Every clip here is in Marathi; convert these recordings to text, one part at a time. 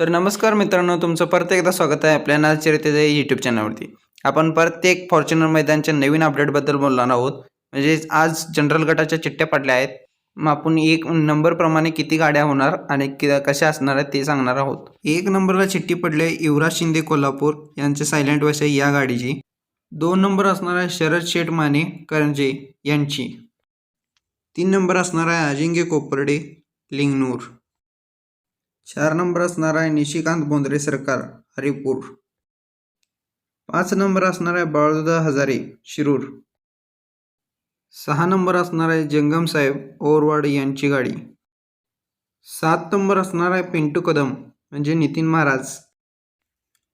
तर नमस्कार मित्रांनो तुमचं परत एकदा स्वागत आहे आपल्या नाच यूट्यूब चॅनलवरती आपण प्रत्येक फॉर्च्युनर मैदानच्या नवीन अपडेटबद्दल बोलणार आहोत. म्हणजे आज जनरल गटाच्या चिठ्ठ्या पडल्या आहेत. मग आपण एक नंबरप्रमाणे किती गाड्या होणार आणि कशा असणार आहेत ते सांगणार आहोत. एक नंबरला चिठ्ठी पडली आहे युवराज शिंदे कोल्हापूर. यांचे सायलेंट वॉइस या गाडीची. दोन नंबर असणार आहे शरद शेठ माने करंजे यांची. तीन नंबर असणार आहे अजिंक्य कोपर्डे लिंगनूर. चार नंबर असणार आहे निशिकांत बोंद्रे सरकार हरिपूर. पाच नंबर असणार आहे बाळदा हजारे शिरूर. सहा नंबर असणार आहे जंगम साहेब ओरवाड यांची गाडी. सात नंबर असणार आहे पिंटू कदम म्हणजे नितीन महाराज.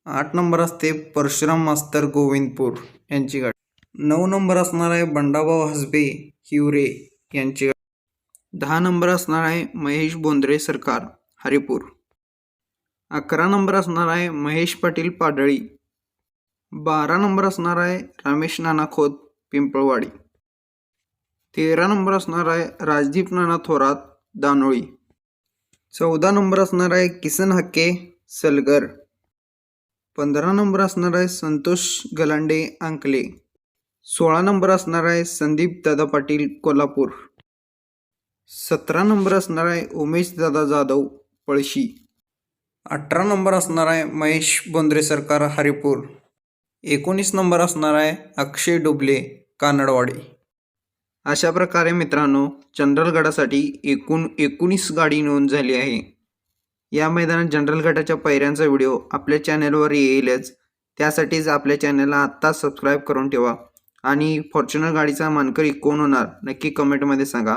आठ नंबर असते परशुराम मास्तर गोविंदपूर यांची गाडी. नऊ नंबर असणार आहे बंडाभाऊ हसबे हिवरे यांची गाडी. दहा नंबर असणार आहे महेश बोंद्रे सरकार. हरिपूर. अकरा नंबर असणार आहे महेश पाटील पाडळी. बारा नंबर असणार आहे रमेश नाना खोत पिंपळवाडी. तेरा नंबर असणार आहे राजदीप नाना थोरात दानोळी. चौदा नंबर असणार आहे किसन हक्के सलगर. पंधरा नंबर असणार आहे संतोष गलांडे अंकले. सोळा नंबर असणार आहे संदीप दादा पाटील कोल्हापूर. सतरा नंबर असणार आहे उमेश दादा जाधव. पळशी. अठरा नंबर असणार आहे महेश बोंद्रे सरकार हरिपूर. एकोणीस नंबर असणार आहे अक्षय डुबले कानडवाडी. अशा प्रकारे मित्रांनो जनरल गटासाठी एकूण एकोणीस गाडी नोंद झाली आहे. या मैदानात जनरल गटाच्या पैऱ्यांचा व्हिडिओ आपल्या चॅनलवर येईलच. त्यासाठीच आपल्या चॅनलला आत्ता सबस्क्राईब करून ठेवा. आणि फॉर्च्युनर गाडीचा मानकरी कोण होणार नक्की कमेंटमध्ये सांगा.